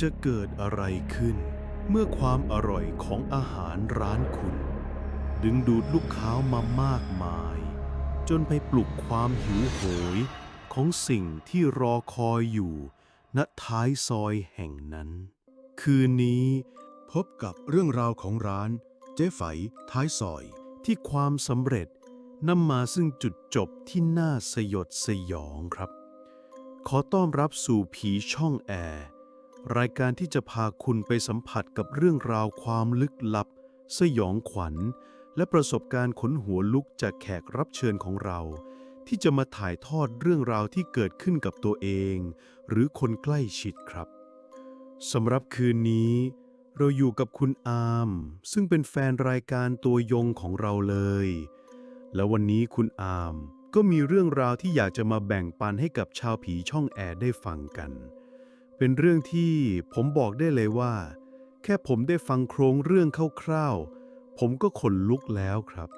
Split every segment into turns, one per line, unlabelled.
จะเกิดอะไรขึ้น เมื่อความอร่อยของอาหารร้านคุณ ดึงดูดลูกค้ามามากมาย จนไปปลุกความหิวโหยของสิ่งที่รอคอยอยู่ณท้ายซอยแห่งนั้น คืนนี้พบกับเรื่องราวของร้านเจ๊ไฝท้ายซอยที่ความสำเร็จนำมาซึ่งจุดจบที่น่าสยดสยองครับ ขอต้อนรับสู่ผีช่องแอร์ รายการที่จะพาคุณไปสัมผัสกับเรื่องราวความลึกลับ สยองขวัญ และประสบการณ์ขนหัวลุกจากแขกรับเชิญของเรา ที่จะมาถ่ายทอดเรื่องราวที่เกิดขึ้นกับตัวเอง หรือคนใกล้ชิดครับสำหรับคืนนี้ เราอยู่กับคุณอาม ซึ่งเป็นแฟนรายการตัวยงของเราเลย และวันนี้คุณอามก็มีเรื่องราวที่อยากจะมาแบ่งปันให้กับชาวผีช่องแอร์ได้ฟังกัน เป็นเรื่องที่ผมบอกได้เลยว่า แค่ผมได้ฟังโครงเรื่องคร่าวๆ ผมก็ขนลุกแล้วครับ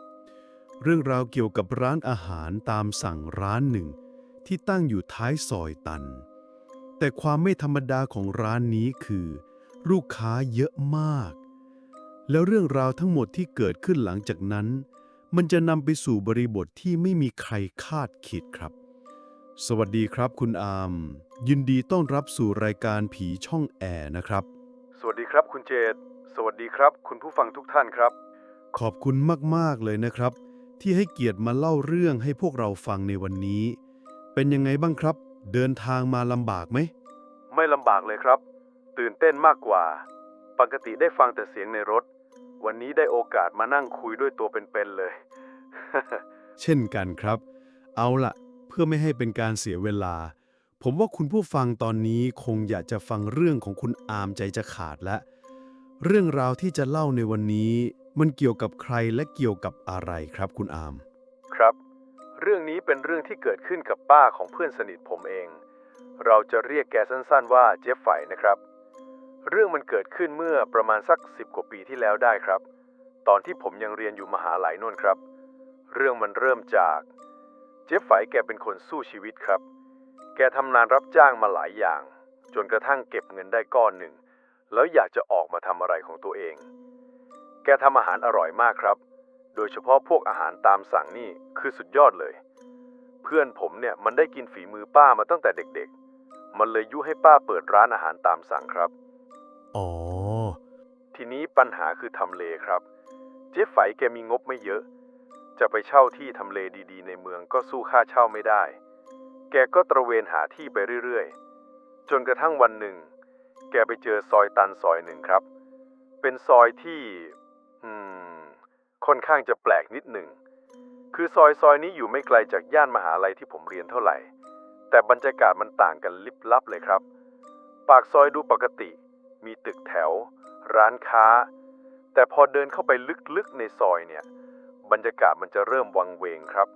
เรื่องราวเกี่ยวกับร้านอาหารตามสั่งร้านหนึ่ง ที่ตั้งอยู่ท้ายซอยตัน แต่ความไม่ธรรมดาของร้านนี้คือ ลูกค้าเยอะมาก แล้วเรื่องราวทั้งหมดที่เกิดขึ้นหลังจากนั้น มันจะนำไปสู่บริบทที่ไม่มีใครคาดคิดครับ สวัสดีครับคุณอาร์มยินดีต้อนรับสู่รายการผีช่องแอร์นะครับ
สวัสดีครับคุณเจต สวัสดีครับ คุณผู้ฟังทุกท่านครับ
ขอบคุณมาก ๆ เลยนะครับ ที่ให้เกียรติมาเล่าเรื่องให้พวกเราฟังในวันนี้ เป็นยังไงบ้างครับ เดินทางมาลำบากไหม
ไม่ลำบากเลยครับ ตื่นเต้นมากกว่า ปกติได้ฟังแต่เสียงในรถ วันนี้ได้โอกาสมานั่งคุยด้วยตัวเป็นๆเลย
เช่นกันครับ เอาละ เพื่อไม่ให้เป็นการเสียเวลา ผมว่าคุณผู้ฟังตอนนี้คงอยากจะฟังเรื่องของคุณอาร์มใจจะขาดแล้วเรื่องราวที่จะเล่าในวันนี้ มันเกี่ยวกับใครและเกี่ยวกับอะไรครับคุณอาร์ม
ครับ เรื่องนี้เป็นเรื่องที่เกิดขึ้นกับป้าของเพื่อนสนิทผมเอง เราจะเรียกแกสั้นๆว่าเจฟไฝนะครับ เรื่องมันเกิดขึ้นเมื่อประมาณสักสิบกว่าปีที่แล้วได้ครับ ตอนที่ผมยังเรียนอยู่มหาลัยโน่นครับ เรื่องมันเริ่มจาก เจฟไฝแกเป็นคนสู้ชีวิตครับ แกทำงานรับจ้างมาหลายอย่าง จนกระทั่งเก็บเงินได้ก้อนหนึ่ง แล้วอยากจะออกมาทำอะไรของตัวเอง แกทำอาหารอร่อยมากครับ โดยเฉพาะพวกอาหารตามสั่งนี่คือสุดยอดเลย เพื่อนผมเนี่ยมันได้กินฝีมือป้ามาตั้งแต่เด็กๆ มันเลยยุให้ป้าเปิดร้านอาหารตามสั่งครับ
อ๋อ
ทีนี้ปัญหาคือทำเลครับ เจ๊ไฝแกมีงบไม่เยอะ จะไปเช่าที่ทำเลดีๆ ในเมืองก็สู้ค่าเช่าไม่ได้ แกก็ตระเวนหาที่ไปเรื่อยๆ จนกระทั่งวันหนึ่ง แกไปเจอซอยตันซอยหนึ่งครับ เป็นซอยที่ อืม ค่อนข้างจะแปลกนิดหนึ่ง คือซอยซอยนี้อยู่ไม่ไกลจากย่านมหาลัยที่ผมเรียนเท่าไหร่ แต่บรรยากาศมันต่างกันลิบลับเลยครับ ปากซอยดูปกติ มีตึกแถว ร้านค้า แต่พอเดินเข้าไปลึกๆในซอยเนี่ย บรรยากาศมันจะเริ่มวังเวงครับ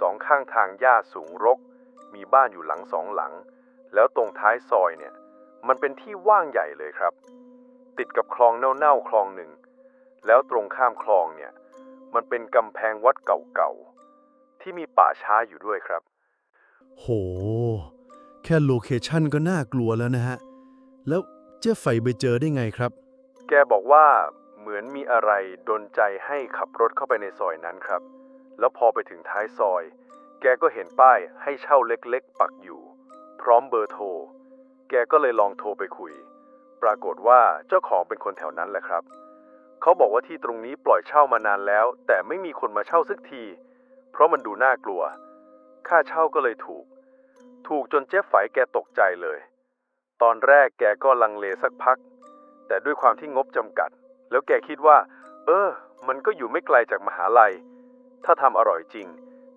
สองข้างทางหญ้าสูงรก มีบ้านอยู่หลังสองหลัง แล้วตรงท้ายซอยเนี่ย มันเป็นที่ว่างใหญ่เลยครับ ติดกับคลองเน่าๆคลองหนึ่ง แล้วตรงข้ามคลองเนี่ย มันเป็นกำแพงวัดเก่าๆ ที่มีป่าช้าอยู่ด้วยครับ
โห แค่โลเคชั่นก็น่ากลัวแล้วนะฮะ แล้วเจ๊ไฟไปเจอได้ไงครับ
แกบอกว่า เหมือนมีอะไรดนใจให้ขับรถเข้าไปในซอยนั้นครับ แล้วพอไปถึงท้ายซอย แกก็เห็นป้ายให้เช่าเล็กๆ ปักอยู่ พร้อมเบอร์โทร แกก็เลยลองโทรไปคุย ปรากฏว่าเจ้าของเป็นคนแถวนั้นแหละครับ เขาบอกว่าที่ตรงนี้ปล่อยเช่ามานานแล้ว แต่ไม่มีคนมาเช่าสักที เพราะมันดูน่ากลัว ค่าเช่าก็เลยถูก ถูกจนเจ๊ไฝแกตกใจเลย ตอนแรกแกก็ลังเลสักพัก แต่ด้วยความที่งบจำกัด แล้วแกคิดว่า เออ มันก็อยู่ไม่ไกลจากมหาลัย ถ้าทำอร่อยจริง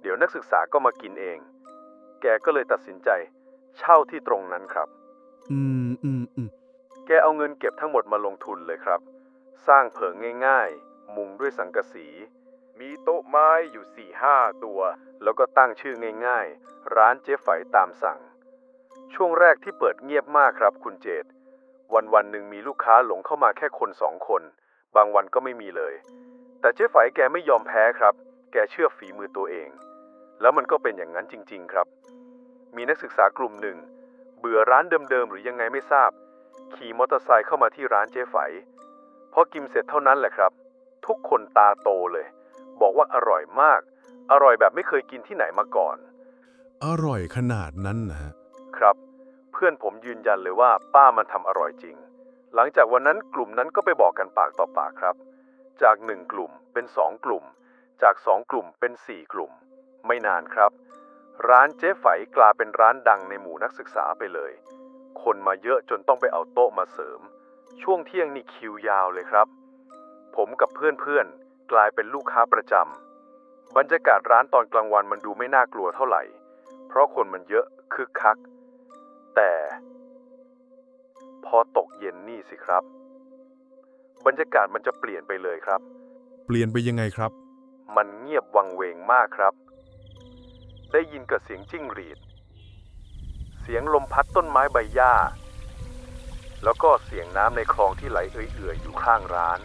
เดี๋ยวนักศึกษาก็มากินเอง แกก็เลยตัดสินใจ เช่าที่ตรงนั้นครับ
อืมอืมอืม
แกเอาเงินเก็บทั้งหมดมาลงทุนเลยครับ สร้างเผิงง่ายๆ มุงด้วยสังกะสี มีโต๊ะไม้อยู่สี่ห้าตัว แล้วก็ตั้งชื่อง่ายๆ ร้านเจ๊ไฝตามสั่ง ช่วงแรกที่เปิดเงียบมากครับคุณเจตวันวันๆหนึ่งมีลูกค้าหลงเข้ามาแค่คนสองคน บางวันก็ไม่มีเลย แต่เจ๊ไฝแกไม่ยอมแพ้ครับ แกเชื่อฝีมือตัวเอง แล้วมันก็เป็นอย่างนั้นจริง ๆ ครับ มีนักศึกษากลุ่มหนึ่ง เบื่อร้านเดิมๆหรือยังไงไม่ทราบ ขี่มอเตอร์ไซค์เข้ามาที่ร้านเจ๊ไฝพอกินเสร็จเท่านั้นแหละครับ ทุกคนตาโตเลย บอกว่าอร่อยมาก อร่อยแบบไม่เคยกินที่ไหนมาก่อน
อร่อยขนาดนั้นนะฮะ
ครับ เพื่อนผมยืนยันเลยว่าป้ามันทำอร่อยจริง หลังจากวันนั้นกลุ่มนั้นก็ไปบอกกันปากต่อปากครับ จากหนึ่งกลุ่มเป็นสองกลุ่ม จากสองกลุ่มเป็นสี่กลุ่ม ไม่นานครับ ร้านเจ๊ไฝกลายเป็นร้านดังในหมู่นักศึกษาไปเลย คนมาเยอะจนต้องไปเอาโต๊ะมาเสริม ช่วงเที่ยงนี่คิวยาวเลยครับ ผมกับเพื่อนๆกลายเป็นลูกค้าประจำบรรยากาศร้านตอนกลางวันมันดูไม่น่ากลัวเท่าไหร่ เพราะคนมันเยอะคึกคัก แต่ พอตกเย็นนี่สิครับ บรรยากาศมันจะเปลี่ยนไปเลยครับ
เปลี่ยนไปยังไงครับ
มันเงียบวังเวงมากครับ ได้ยินกับเสียงจิ้งหรีด เสียงลมพัดต้นไม้ใบหญ้า แล้วก็เสียงน้ำในคลองที่ไหลเอื่อยๆอยู่ข้างร้าน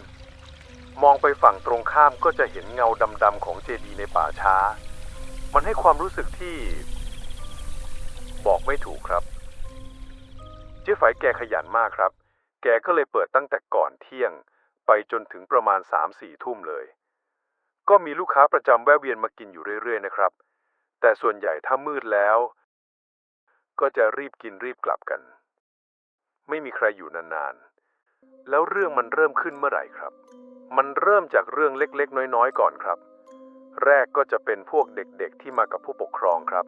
มองไปฝั่งตรงข้ามก็จะเห็นเงาดำๆของเจดีย์ในป่าช้า มันให้ความรู้สึกที่ บอกไม่ถูกครับ เจ๊ไฝแกขยันมากครับ แกก็เลยเปิดตั้งแต่ก่อนเที่ยง ไปจนถึงประมาณสามสี่ทุ่มเลย ก็มีลูกค้าประจำแวะเวียนมากินอยู่เรื่อยๆนะครับ แต่ส่วนใหญ่ถ้ามืดแล้ว ก็จะรีบกินรีบกลับกัน ไม่มีใครอยู่นานๆ แล้วเรื่องมันเริ่มขึ้นเมื่อไหร่ครับ มันเริ่มจากเรื่องเล็กๆ น้อยๆ ก่อนครับ แรกก็จะเป็นพวกเด็กๆที่มากับผู้ปกครองครับ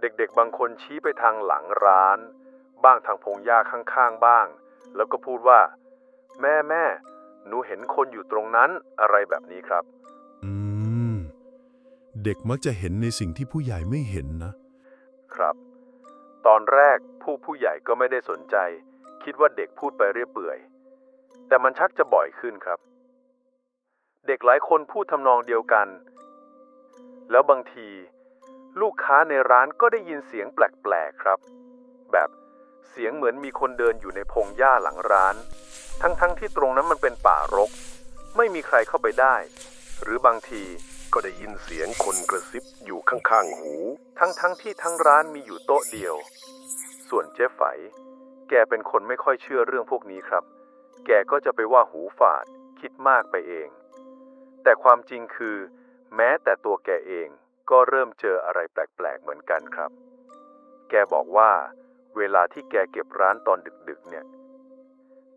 เด็กๆ บางคนชี้ไปทางหลังร้าน บ้างทางพงหญ้าข้างๆบ้าง แล้วก็พูดว่า แม่แม่หนูเห็นคนอยู่ตรงนั้นอะไรแบบนี้ครับ
อืม เด็กมักจะเห็นในสิ่งที่ผู้ใหญ่ไม่เห็นนะ
ครับ ตอนแรกผู้ผู้ใหญ่ก็ไม่ได้สนใจ คิดว่าเด็กพูดไปเรื่อยเปื่อย แต่มันชักจะบ่อยขึ้นครับ เด็กหลายคนพูดทำนองเดียวกัน แล้วบางที ลูกค้าในร้านก็ได้ยินเสียงแปลกๆครับ แบบ เสียงเหมือนมีคนเดินอยู่ในพงหญ้าหลังร้าน ทั้งๆทที่ตรงนั้นมันเป็นป่ารก ไม่มีใครเข้าไปได้ หรือบางทีก็ได้ยินเสียงคนกระซิบอยู่ข้างๆหู ทั้งๆทที่ทั้งร้านมีอยู่โต๊ะเดียว ส่วนเจ๊ไฝ แกเป็นคนไม่ค่อยเชื่อเรื่องพวกนี้ครับ แกก็จะไปว่าหูฝาด คิดมากไปเอง แต่ความจริงคือ แม้แต่ตัวแกเองก็เริ่มเจออะไรแปลกๆเหมือนกันครับ แกบอกว่า เวลาที่แกเก็บร้านตอนดึกๆ เนี่ย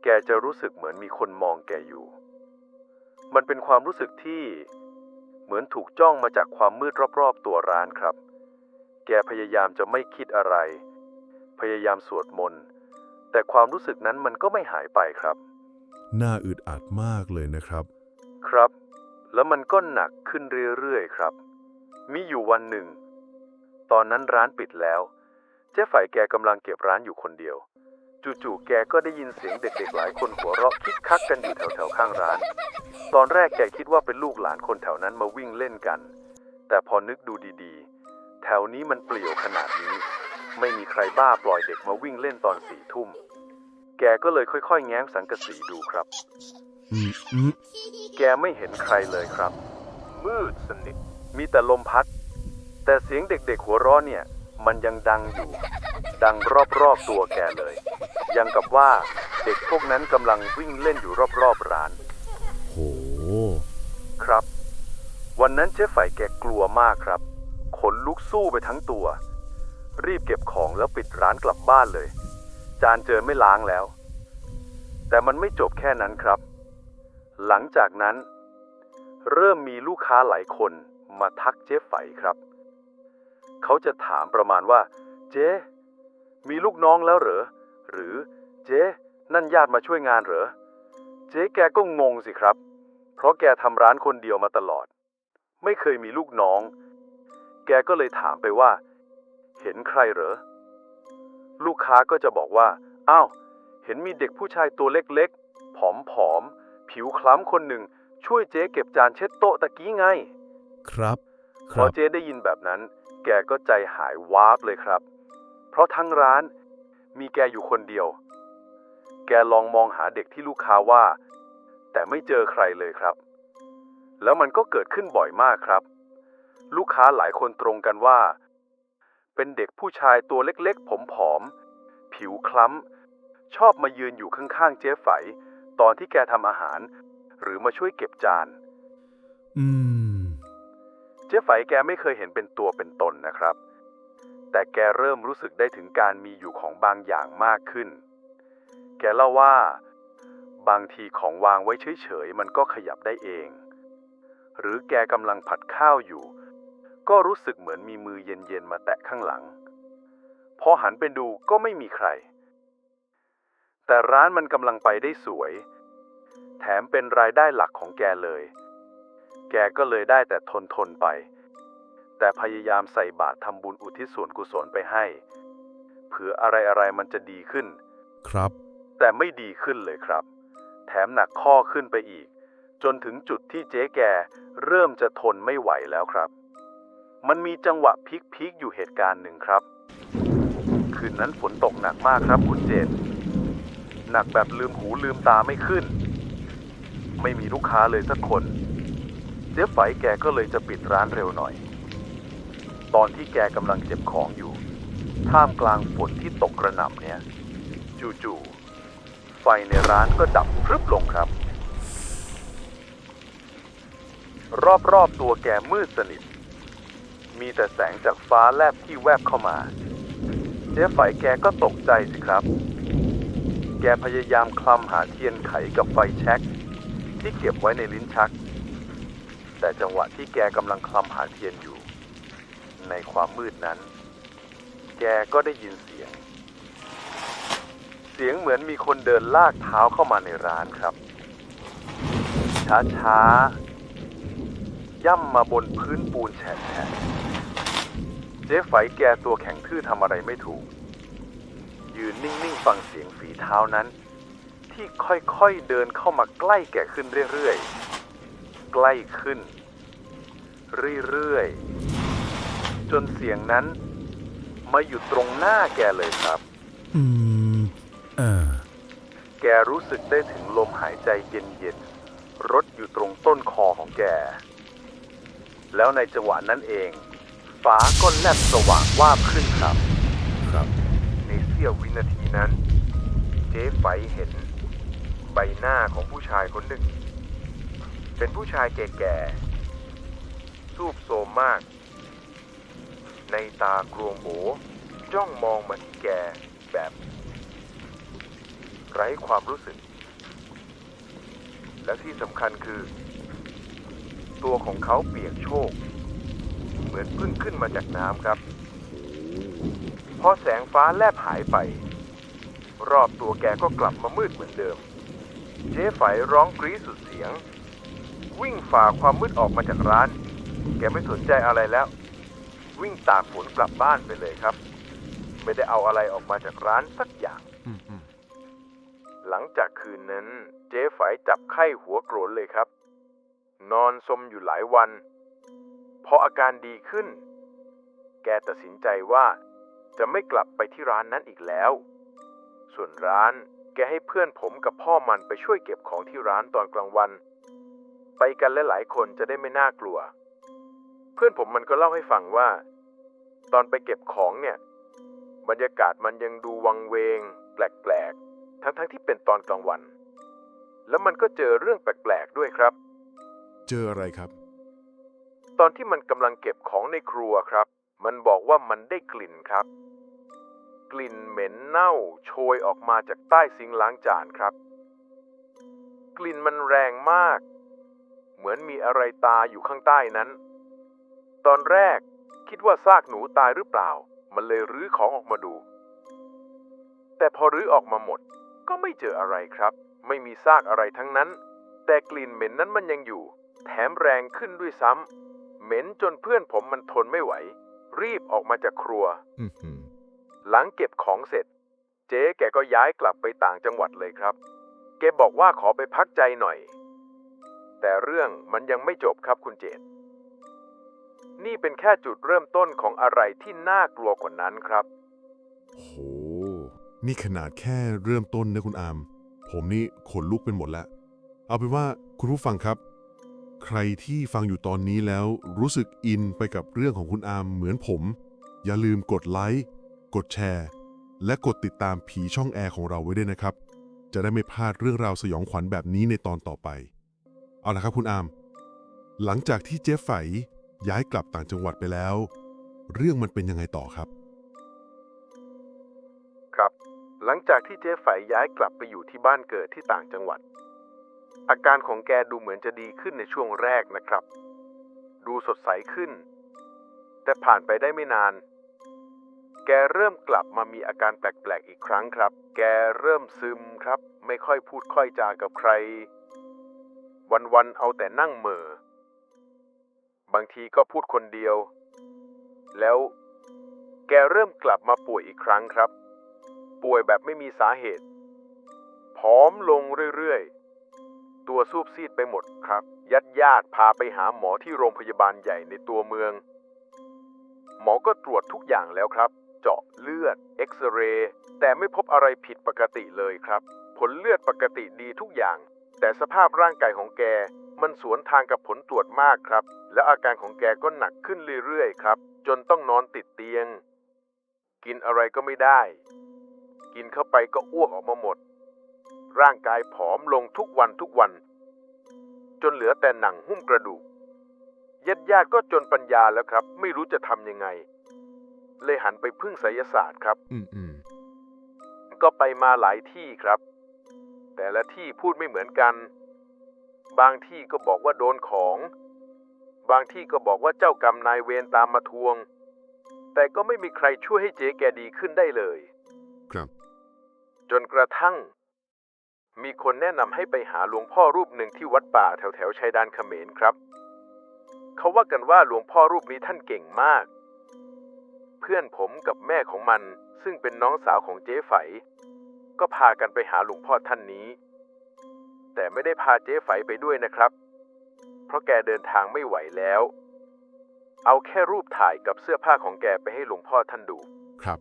แกจะรู้สึกเหมือนมีคนมองแกอยู่ มันเป็นความรู้สึกที่เหมือนถูกจ้องมาจากความมืดรอบๆ ตัวร้านครับ แกพยายามจะไม่คิดอะไร พยายามสวดมนต์ แต่ความรู้สึกนั้นมันก็ไม่หายไปครับ
น่าอึดอัดมากเลยนะครับ
ครับ แล้วมันก็หนักขึ้นเรื่อยๆ ครับ มีอยู่วันหนึ่ง ตอนนั้นร้านปิดแล้ว เจ๊ฝ่ายแกกำลังเก็บร้านอยู่คนเดียว จู่ๆแกก็ได้ยินเสียงเด็กๆหลายคนหัวเราะคิกคักกันอยู่แถวๆข้างร้าน ตอนแรกแกคิดว่าเป็นลูกหลานคนแถวนั้นมาวิ่งเล่นกัน แต่พอนึกดูดีๆ แถวนี้มันเปลี่ยวขนาดนี้ ไม่มีใครบ้าปล่อยเด็กมาวิ่งเล่นตอนสี่ทุ่ม แกก็เลยค่อยๆ แง้มสังกะสีดูครับ
อืมอืม
แกไม่เห็นใครเลยครับ มืดสนิทมีแต่ลมพัด แต่เสียงเด็กๆหัวเราะเนี่ย มันยังดังอยู่ ดังรอบๆตัวแกเลย ยังกับว่าเด็กพวกนั้นกำลังวิ่งเล่นอยู่รอบๆร้าน
โห
ครับ วันนั้นเจ๊ไฝแกกลัวมากครับ ขนลุกสู้ไปทั้งตัว รีบเก็บของแล้วปิดร้านกลับบ้านเลย จานเจอไม่ล้างแล้ว แต่มันไม่จบแค่นั้นครับ หลังจากนั้น เริ่มมีลูกค้าหลายคนมาทักเจ๊ไฝครับ เขาจะถามประมาณว่า เจ๊ มีลูกน้องแล้วเหรอ หรือเจ๊นั่นญาติมาช่วยงานเหรอ เจ๊แกก็งงสิครับ เพราะแกทำร้านคนเดียวมาตลอด ไม่เคยมีลูกน้อง แกก็เลยถามไปว่า เห็นใครเหรอ ลูกค้าก็จะบอกว่า อ้าว เห็นมีเด็กผู้ชายตัวเล็กๆ ผอมๆ ผิวคล้ำคนหนึ่งช่วยเจ๊เก็บจานเช็ดโต๊ะตะกี้ไง
ครับค
พ
รั
อบเจ๊ได้ยินแบบนั้น แกก็ใจหายวาบเลยครับ เพราะทั้งร้านมีแกอยู่คนเดียว แกลองมองหาเด็กที่ลูกค้าว่า แต่ไม่เจอใครเลยครับ แล้วมันก็เกิดขึ้นบ่อยมากครับ ลูกค้าหลายคนตรงกันว่า เป็นเด็กผู้ชายตัวเล็กๆ ผมผอม ผิวคล้ำ
ชอบมายืนอยู่ข้างๆ เจ๊ไฝ ตอนที่แกทำอาหาร หรือมาช่วยเก็บจาน
อืม
เจ๊ไฝแกไม่เคยเห็นเป็นตัวเป็นตนนะครับ แต่แกเริ่มรู้สึกได้ถึงการมีอยู่ของบางอย่างมากขึ้น แกเล่าว่า บางทีของวางไว้เฉยๆมันก็ขยับได้เอง หรือแกกำลังผัดข้าวอยู่ ก็รู้สึกเหมือนมีมือเย็นๆมาแตะข้างหลัง พอหันไปดูก็ไม่มีใคร แต่ร้านมันกำลังไปได้สวย แถมเป็นรายได้หลักของแกเลย แกก็เลยได้แต่ทนทนๆไป แต่พยายามใส่บาตรทำบุญอุทิศส่วนกุศลไปให้เผื่ออะไรๆมันจะดีขึ้น
ครับ
แต่ไม่ดีขึ้นเลยครับ แถมหนักข้อขึ้นไปอีก จนถึงจุดที่เจ๊แกเริ่มจะทนไม่ไหวแล้วครับ มันมีจังหวะพีคๆอยู่เหตุการณ์หนึ่งครับ คืนนั้นฝนตกหนักมากครับคุณเจนหนักแบบลืมหูลืมตาไม่ขึ้น ไม่มีลูกค้าเลยสักคนเจ๊ไฝแกก็เลยจะปิดร้านเร็วหน่อย ตอนที่แกกำลังเก็บของอยู่ ท่ามกลางฝนที่ตกกระหน่ำเนี่ย จู่ๆ ไฟในร้านก็ดับพรึบลงครับ รอบๆตัวแกมืดสนิท มีแต่แสงจากฟ้าแลบที่แวบเข้ามา เจ๊ไฝแกก็ตกใจสิครับ แกพยายามคลำหาเทียนไขกับไฟแช็กที่เก็บไว้ในลิ้นชัก แต่จังหวะที่แกกำลังคลำหาเทียนอยู่ ในความมืดนั้น แกก็ได้ยินเสียง เสียงเหมือนมีคนเดินลากเท้าเข้ามาในร้านครับ ช้าๆ ย่ำมาบนพื้นปูนแฉะเจ๊ไฝแกตัวแข็งทื่อทำอะไรไม่ถูก ยืนนิ่งๆฟังเสียงฝีเท้านั้น ที่ค่อยๆเดินเข้ามาใกล้แกขึ้นเรื่อยๆ กล้ขึ้น เรื่อยๆ จนเสียงนั้น มาอยู่ตรงหน้าแกเลยครับ
อืม เออ
แกรู้สึกได้ถึงลมหายใจเย็นๆรดอยู่ตรงต้นคอของแก แล้วในจังหวะนั้นเอง ฟ้าก็แลบสว่างวาบขึ้นครับ
ครับ
ในเสี้ยววินาทีนั้น เจ๊ไฝเห็น ใบหน้าของผู้ชายคนหนึ่ง เป็นผู้ชายแก่ๆสูบโทรมมาก ในตากรวงโบจ้องมองมาที่แกแบบ ไร้ความรู้สึก และที่สำคัญคือ ตัวของเขาเปียกโชก เหมือนเพิ่งขึ้นมาจากน้ำครับ พอแสงฟ้าแลบหายไป รอบตัวแกก็กลับมามืดเหมือนเดิม เจ๊ไฝร้องกรีดสุดเสียง วิ่งฝ่าความมืดออกมาจากร้าน แกไม่สนใจอะไรแล้ว วิ่งตากฝนกลับบ้านไปเลยครับ ไม่ได้เอาอะไรออกมาจากร้านสักอย่าง
อืมอืม
หลังจากคืนนั้น เจ๊ไฝจับไข้หัวโกรนเลยครับ นอนสมอยู่หลายวัน พออาการดีขึ้น แกตัดสินใจว่าจะไม่กลับไปที่ร้านนั้นอีกแล้ว ส่วนร้านแกให้เพื่อนผมกับพ่อมันไปช่วยเก็บของที่ร้านตอนกลางวัน ไปกันหลายๆคนจะได้ไม่น่ากลัว เพื่อนผมมันก็เล่าให้ฟังว่า ตอนไปเก็บของเนี่ย บรรยากาศมันยังดูวังเวง แปลกๆ ทั้งๆที่เป็นตอนกลางวัน แล้วมันก็เจอเรื่องแปลกๆด้วยครับ
เจออะไรครับ
ตอนที่มันกำลังเก็บของในครัวครับ มันบอกว่ามันได้กลิ่นครับ กลิ่นเหม็นเน่าโชยออกมาจากใต้ซิงค์ล้างจานครับ กลิ่นมันแรงมาก เหมือนมีอะไรตายอยู่ข้างใต้นั้น ตอนแรกคิดว่าซากหนูตายหรือเปล่า มันเลยรื้อของออกมาดู แต่พอรื้อออกมาหมด ก็ไม่เจออะไรครับ ไม่มีซากอะไรทั้งนั้น แต่กลิ่นเหม็นนั้นมันยังอยู่ แถมแรงขึ้นด้วยซ้ำเหม็นจนเพื่อนผมมันทนไม่ไหว รีบออกมาจากครัว
อืมอืม
หลังเก็บของเสร็จ เจ๊แกก็ย้ายกลับไปต่างจังหวัดเลยครับ แกบอกว่าขอไปพักใจหน่อย แต่เรื่องมันยังไม่จบครับคุณเจต นี่เป็นแค่จุดเริ่มต้นของอะไรที่น่ากลัวกว่านั้นครับ
โห นี่ขนาดแค่เริ่มต้นนะคุณอาม ผมนี่ขนลุกเป็นหมดแล้ว เอาเป็นว่าคุณผู้ฟังครับ ใครที่ฟังอยู่ตอนนี้แล้วรู้สึกอินไปกับเรื่องของคุณอามเหมือนผม อย่าลืมกดไลค์ กดแชร์ และกดติดตามผีช่องแอร์ของเราไว้ด้วยนะครับ จะได้ไม่พลาดเรื่องราวสยองขวัญแบบนี้ในตอนต่อไป เอาละครับคุณอาม หลังจากที่เจ๊ไฝย้ายกลับต่างจังหวัดไปแล้ว เรื่องมันเป็นยังไงต่อครับ
ครับ หลังจากที่เจ๊ไฝย้ายกลับไปอยู่ที่บ้านเกิดที่ต่างจังหวัด อาการของแกดูเหมือนจะดีขึ้นในช่วงแรกนะครับ ดูสดใสขึ้น แต่ผ่านไปได้ไม่นาน แกเริ่มกลับมามีอาการแปลกๆอีกครั้งครับ แกเริ่มซึมครับ ไม่ค่อยพูดค่อยจากับใคร วันๆเอาแต่นั่งเมอบางทีก็พูดคนเดียว แล้วแกเริ่มกลับมาป่วยอีกครั้งครับ ป่วยแบบไม่มีสาเหตุผอมลงเรื่อยๆ ตัวซูบซีดไปหมดครับยัดญาติพาไปหาหมอที่โรงพยาบาลใหญ่ในตัวเมือง หมอก็ตรวจทุกอย่างแล้วครับ เจาะเลือด เอ็กซเรย์แต่ไม่พบอะไรผิดปกติเลยครับ ผลเลือดปกติดีทุกอย่าง แต่สภาพร่างกายของแกมันสวนทางกับผลตรวจมากครับ และอาการของแกก็หนักขึ้นเรื่อยๆครับ จนต้องนอนติดเตียง กินอะไรก็ไม่ได้ กินเข้าไปก็อ้วกออกมาหมด ร่างกายผอมลงทุกวันทุกวัน จนเหลือแต่หนังหุ้มกระดูกญาติญาติๆก็จนปัญญาแล้วครับ ไม่รู้จะทำยังไง เลยหันไปพึ่งไสยศาสตร์ครับ
อืมอืม
ก็ไปมาหลายที่ครับ แต่ละที่พูดไม่เหมือนกัน บางที่ก็บอกว่าโดนของ บางที่ก็บอกว่าเจ้ากรรมนายเวรตามมาทวง แต่ก็ไม่มีใครช่วยให้เจ๊แกดีขึ้นได้เลย
ครับ
จนกระทั่ง มีคนแนะนำให้ไปหาหลวงพ่อรูปหนึ่งที่วัดป่าแถวแถวๆชายแดนเขมรครับ เขาว่ากันว่าหลวงพ่อรูปนี้ท่านเก่งมาก เพื่อนผมกับแม่ของมันซึ่งเป็นน้องสาวของเจ๊ไฝ ก็พากันไปหาหลวงพ่อท่านนี้ แต่ไม่ได้พาเจ๊ไฝไปด้วยนะครับ เพราะแกเดินทางไม่ไหวแล้ว เอาแค่รูปถ่ายกับเสื้อผ้าของแกไปให้หลวงพ่อท่านดู
ครับ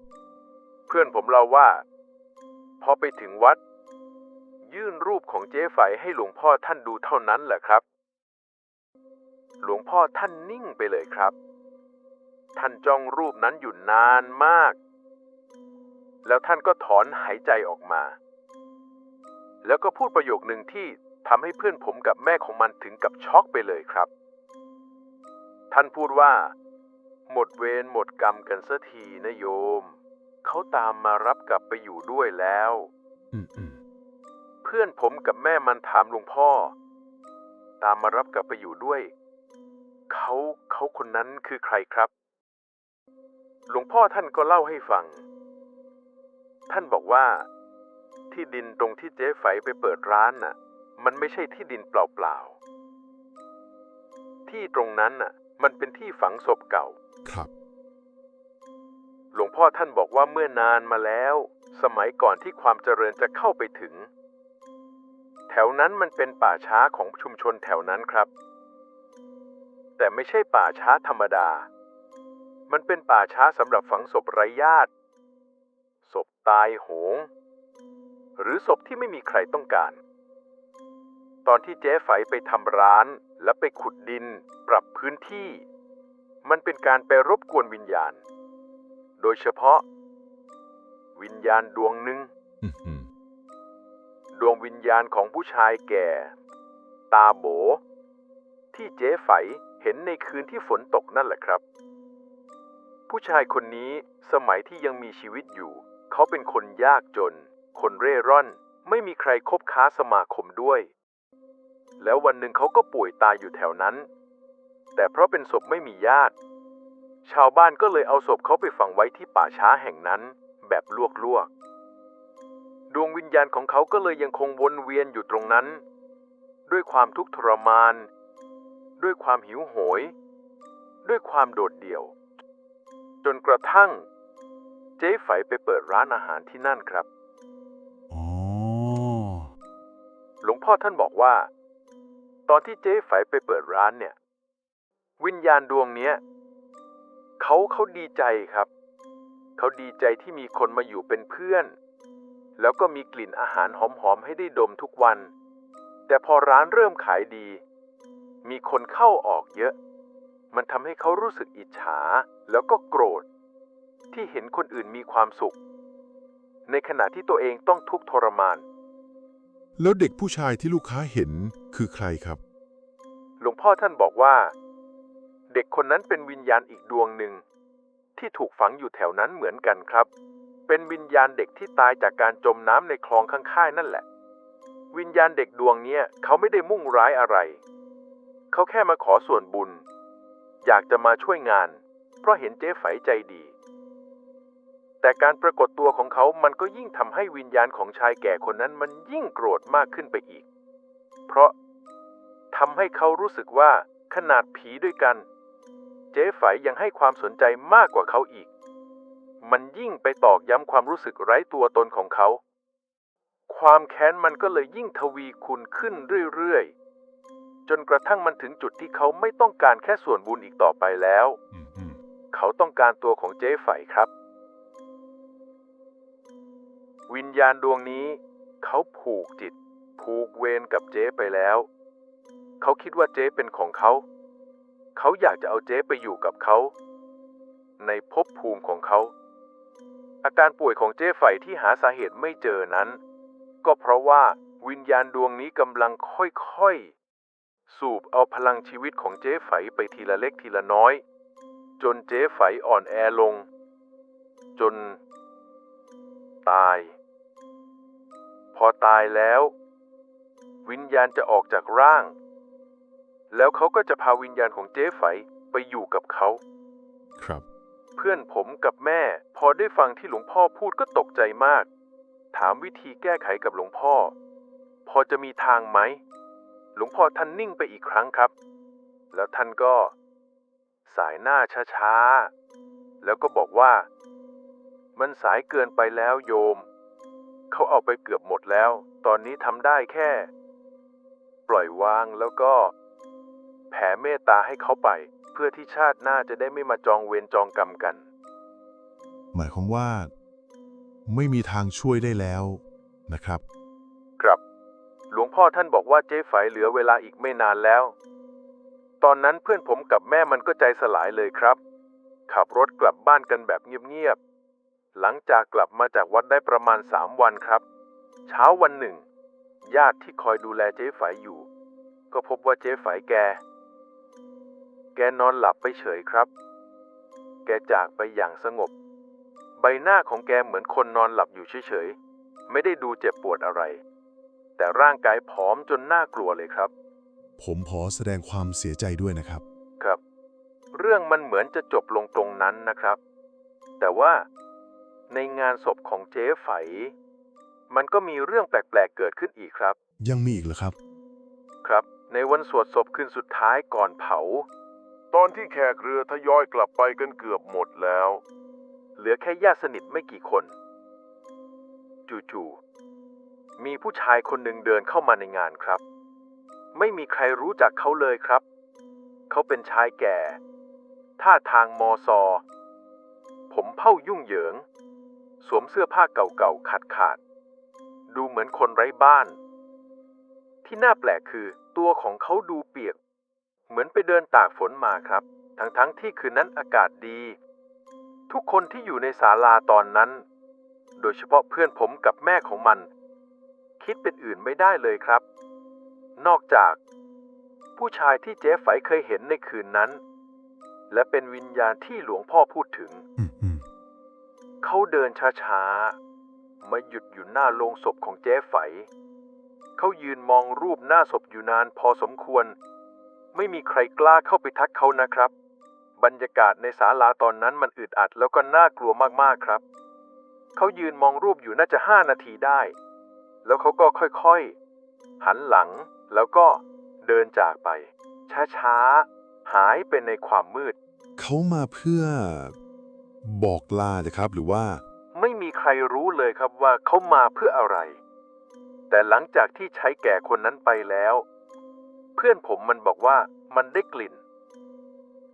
เพื่อนผมเล่าว่า พอไปถึงวัด ยื่นรูปของเจ๊ไฝให้หลวงพ่อท่านดูเท่านั้นแหละครับ หลวงพ่อท่านนิ่งไปเลยครับ ท่านจ้องรูปนั้นอยู่นานมาก แล้วท่านก็ถอนหายใจออกมา แล้วก็พูดประโยคหนึ่งที่ทำให้เพื่อนผมกับแม่ของมันถึงกับช็อกไปเลยครับ ท่านพูดว่า หมดเวรหมดกรรมกันสักทีนะโยม เขาตามมารับกลับไปอยู่ด้วยแล้ว
อืมอืม
เพื่อนผมกับแม่มันถามหลวงพ่อ ตามมารับกลับไปอยู่ด้วย เขาเขาคนนั้นคือใครครับ หลวงพ่อท่านก็เล่าให้ฟัง ท่านบอกว่า ที่ดินตรงที่เจ๊ไฝไปเปิดร้านน่ะ มันไม่ใช่ที่ดินเปล่าๆที่ตรงนั้นน่ะ มันเป็นที่ฝังศพเก่า
ครับ
หลวงพ่อท่านบอกว่าเมื่อนานมาแล้ว สมัยก่อนที่ความเจริญจะเข้าไปถึง แถวนั้นมันเป็นป่าช้าของชุมชนแถวนั้นครับ แต่ไม่ใช่ป่าช้าธรรมดา มันเป็นป่าช้าสำหรับฝังศพไร้ญาติ ศพตายโหง หรือศพที่ไม่มีใครต้องการ ตอนที่เจ๊ไฝไปทำร้าน และไปขุดดิน ปรับพื้นที่ มันเป็นการไปรบกวนวิญญาณ โดยเฉพาะ วิญญาณดวงหนึ่ง
อืมอืม
ดวงวิญญาณของผู้ชายแก่ ตาโบ ที่เจ๊ไฝเห็นในคืนที่ฝนตกนั่นแหละครับ ผู้ชายคนนี้สมัยที่ยังมีชีวิตอยู่ เขาเป็นคนยากจน คนเร่ร่อน ไม่มีใครคบค้าสมาคมด้วย แล้ววันหนึ่งเขาก็ป่วยตายอยู่แถวนั้น แต่เพราะเป็นศพไม่มีญาติ ชาวบ้านก็เลยเอาศพเขาไปฝังไว้ที่ป่าช้าแห่งนั้น แบบลวกๆ ดวงวิญญาณของเขาก็เลยยังคงวนเวียนอยู่ตรงนั้น ด้วยความทุกข์ทรมาน ด้วยความหิวโหย ด้วยความโดดเดี่ยว จนกระทั่ง เจ๊ไฝไปเปิดร้านอาหารที่นั่นครับ
อ๋อ
หลวงพ่อท่านบอกว่า ตอนที่เจ๊ไฝไปเปิดร้านเนี่ย วิญญาณดวงเนี้ยเขาเขาดีใจครับ เขาดีใจที่มีคนมาอยู่เป็นเพื่อน แล้วก็มีกลิ่นอาหารหอมๆให้ได้ดมทุกวัน แต่พอร้านเริ่มขายดี มีคนเข้าออกเยอะ มันทำให้เขารู้สึกอิจฉาแล้วก็โกรธ ที่เห็นคนอื่นมีความสุข ในขณะที่ตัวเองต้องทุกข์ทรมาน
แล้วเด็กผู้ชายที่ลูกค้าเห็นคือใครครับ
หลวงพ่อท่านบอกว่า เด็กคนนั้นเป็นวิญญาณอีกดวงหนึ่ง ที่ถูกฝังอยู่แถวนั้นเหมือนกันครับ เป็นวิญญาณเด็กที่ตายจากการจมน้ำในคลองข้างๆนั่นแหละ วิญญาณเด็กดวงเนี้ยเขาไม่ได้มุ่งร้ายอะไร เขาแค่มาขอส่วนบุญ อยากจะมาช่วยงาน เพราะเห็นเจ๊ไฝใจดี แต่การปรากฏตัวของเขามันก็ยิ่งทำให้วิญญาณของชายแก่คนนั้นมันยิ่งโกรธมากขึ้นไปอีก เพราะทำให้เขารู้สึกว่าขนาดผีด้วยกัน เจ๊ไฝยังให้ความสนใจมากกว่าเขาอีก มันยิ่งไปตอกย้ำความรู้สึกไร้ตัวตนของเขา ความแค้นมันก็เลยยิ่งทวีคูณขึ้นเรื่อยๆ จนกระทั่งมันถึงจุดที่เขาไม่ต้องการแค่ส่วนบุญอีกต่อไปแล้ว
อืมอืม
เขาต้องการตัวของเจ๊ไฝครับ วิญญาณดวงนี้เขาผูกจิต ผูกเวรกับเจ๊ไปแล้ว เขาคิดว่าเจ๊เป็นของเขา เขาอยากจะเอาเจ๊ไปอยู่กับเขา ในภพภูมิของเขา อาการป่วยของเจ๊ไฝที่หาสาเหตุไม่เจอนั้น ก็เพราะว่าวิญญาณดวงนี้กำลังค่อยๆ สูบเอาพลังชีวิตของเจ๊ไฝไปทีละเล็กทีละน้อย จนเจ๊ไฝอ่อนแอลง จน ตาย พอตายแล้ว วิญญาณจะออกจากร่าง แล้วเขาก็จะพาวิญญาณของเจ๊ไฝไปอยู่กับเขา
ครับ
เพื่อนผมกับแม่ พอได้ฟังที่หลวงพ่อพูดก็ตกใจมาก ถามวิธีแก้ไขกับหลวงพ่อ พอจะมีทางไหม หลวงพ่อท่านนิ่งไปอีกครั้งครับ แล้วท่านก็ สายหน้าช้าๆ แล้วก็บอกว่า มันสายเกินไปแล้วโยม เขาเอาไปเกือบหมดแล้ว ตอนนี้ทำได้แค่ ปล่อยวางแล้วก็ แผ่เมตตาให้เขาไป เพื่อที่ชาติหน้าจะได้ไม่มาจองเวรจองกรรมกัน
หมายความว่า ไม่มีทางช่วยได้แล้วนะครับ
ครับ หลวงพ่อท่านบอกว่าเจ๊ไฝเหลือเวลาอีกไม่นานแล้ว ตอนนั้นเพื่อนผมกับแม่มันก็ใจสลายเลยครับ ขับรถกลับบ้านกันแบบเงียบๆ หลังจากกลับมาจากวัดได้ประมาณสามวันครับ เช้าวันหนึ่ง ญาติที่คอยดูแลเจ๊ไฝอยู่ ก็พบว่าเจ๊ไฝแก แกนอนหลับไปเฉยครับ แกจากไปอย่างสงบ ใบหน้าของแกเหมือนคนนอนหลับอยู่เฉยๆ ไม่ได้ดูเจ็บปวดอะไร แต่ร่างกายผอมจนน่ากลัวเลยครับ
ผมขอแสดงความเสียใจด้วยนะครับ
ครับ เรื่องมันเหมือนจะจบลงตรงนั้นนะครับ แต่ว่า ในงานศพของเจ๊ไฝ มันก็มีเรื่องแปลกๆเกิดขึ้นอีกครับ
ยังมีอีกเหรอครับ
ครับ ในวันสวดศพคืนสุดท้ายก่อนเผา ตอนที่แขกเรือทยอยกลับไปกันเกือบหมดแล้ว เหลือแค่ญาติสนิทไม่กี่คน จู่ๆมีผู้ชายคนหนึ่งเดินเข้ามาในงานครับ ไม่มีใครรู้จักเขาเลยครับ เขาเป็นชายแก่ ท่าทางมอซอ ผมเผ้ายุ่งเหยิง สวมเสื้อผ้าเก่าๆขาดๆดูเหมือนคนไร้บ้าน ที่น่าแปลกคือตัวของเขาดูเปียก เหมือนไปเดินตากฝนมาครับ ทั้งๆทที่คืนนั้นอากาศดี ทุกคนที่อยู่ในศาลาตอนนั้น โดยเฉพาะเพื่อนผมกับแม่ของมัน คิดเป็นอื่นไม่ได้เลยครับ นอกจาก ผู้ชายที่เจ๊ไฝเคยเห็นในคืนนั้น และเป็นวิญญาณที่หลวงพ่อพูดถึง
อื
เขาเดินช้าๆ มาหยุดอยู่หน้าโลงศพของเจ๊ไฝ เขายืนมองรูปหน้าศพอยู่นานพอสมควร ไม่มีใครกล้าเข้าไปทักเขานะครับ บรรยากาศในศาลาตอนนั้นมันอึดอัดแล้วก็น่ากลัวมากๆครับ เขายืนมองรูปอยู่น่าจะห้านาทีได้ แล้วเขาก็ค่อยๆ หันหลังแล้วก็เดินจากไป ช้าๆ หายไปในความมืด
เขามาเพื่อ บอกลานะครับหรือว่า
ไม่มีใครรู้เลยครับว่าเขามาเพื่ออะไร แต่หลังจากที่ใช้แก่คนนั้นไปแล้ว เพื่อนผมมันบอกว่ามันได้กลิ่น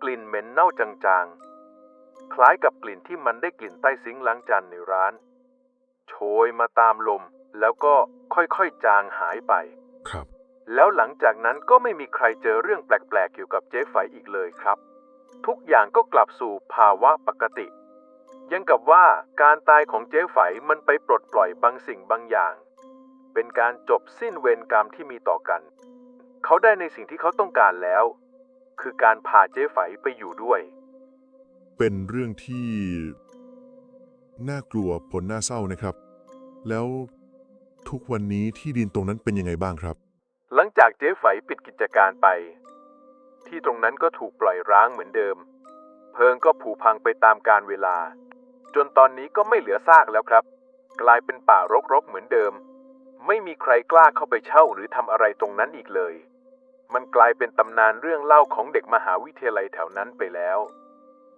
กลิ่นเหม็นเน่าจางๆ คล้ายกับกลิ่นที่มันได้กลิ่นใต้ซิงค์ล้างจานในร้าน โชยมาตามลมแล้วก็ค่อยๆจางหายไป
ครับ
แล้วหลังจากนั้นก็ไม่มีใครเจอเรื่องแปลกๆเกี่ยวกับเจ๊ไฝอีกเลยครับ ทุกอย่างก็กลับสู่ภาวะปกติ ยังกับว่าการตายของเจ๊ไฝมันไปปลดปล่อยบางสิ่งบางอย่าง เป็นการจบสิ้นเวรกรรมที่มีต่อกัน เขาได้ในสิ่งที่เขาต้องการแล้ว คือการพาเจ๊ไฝไปอยู่ด้วย
เป็นเรื่องที่ น่ากลัวผลน่าเศร้านะครับ แล้วทุกวันนี้ที่ดินตรงนั้นเป็นยังไงบ้างครับ
หลังจากเจ๊ไฝปิดกิจการไป ที่ตรงนั้นก็ถูกปล่อยร้างเหมือนเดิม เพิงก็ผุพังไปตามกาลเวลา จนตอนนี้ก็ไม่เหลือซากแล้วครับ กลายเป็นป่ารกๆเหมือนเดิม ไม่มีใครกล้าเข้าไปเช่าหรือทำอะไรตรงนั้นอีกเลย มันกลายเป็นตำนานเรื่องเล่าของเด็กมหาวิทยาลัยแถวนั้นไปแล้ว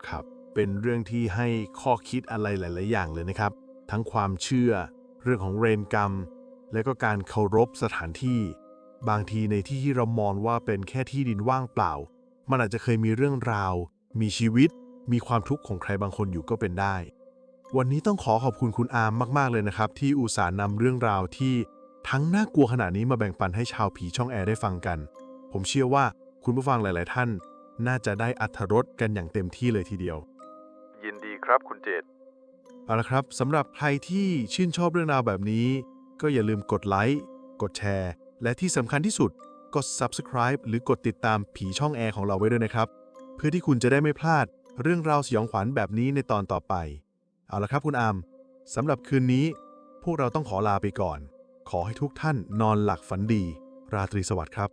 ครับ เป็นเรื่องที่ให้ข้อคิดอะไรหลาย ๆ อย่างเลยนะครับ ทั้งความเชื่อ เรื่องของเวรกรรม และก็การเคารพสถานที่ บางทีในที่ที่เรามองว่าเป็นแค่ที่ดินว่างเปล่า มันอาจจะเคยมีเรื่องราว มีชีวิต มีความทุกข์ของใครบางคนอยู่ก็เป็นได้ วันนี้ต้องขอขอบคุณคุณอาร์มมาก ๆ เลยนะครับ ที่อุตส่าห์นำเรื่องราวที่ทั้งน่ากลัวขนาดนี้มาแบ่งปันให้ชาวผีช่องแอร์ได้ฟังกัน ผมเชื่อว่าคุณผู้ฟังหลาย ๆ ท่าน น่าจะได้อัธรสกันอย่างเต็มที่เลยทีเดียว
ยินดีครับคุณเจต
เอาละครับสำหรับใครที่ชื่นชอบเรื่องราวแบบนี้ ก็อย่าลืมกดไลค์กดแชร์ และที่สำคัญที่สุดกด Subscribe หรือกดติดตามผีช่องแอร์ของเราไว้ด้วยนะครับ เพื่อที่คุณจะได้ไม่พลาดเรื่องราวสยองขวัญแบบนี้ในตอนต่อไป เอาละครับคุณอามสำหรับคืนนี้ พวกเราต้องขอลาไปก่อน ขอให้ทุกท่านนอนหลับฝันดี ราตรีสวัสดิ์ครับ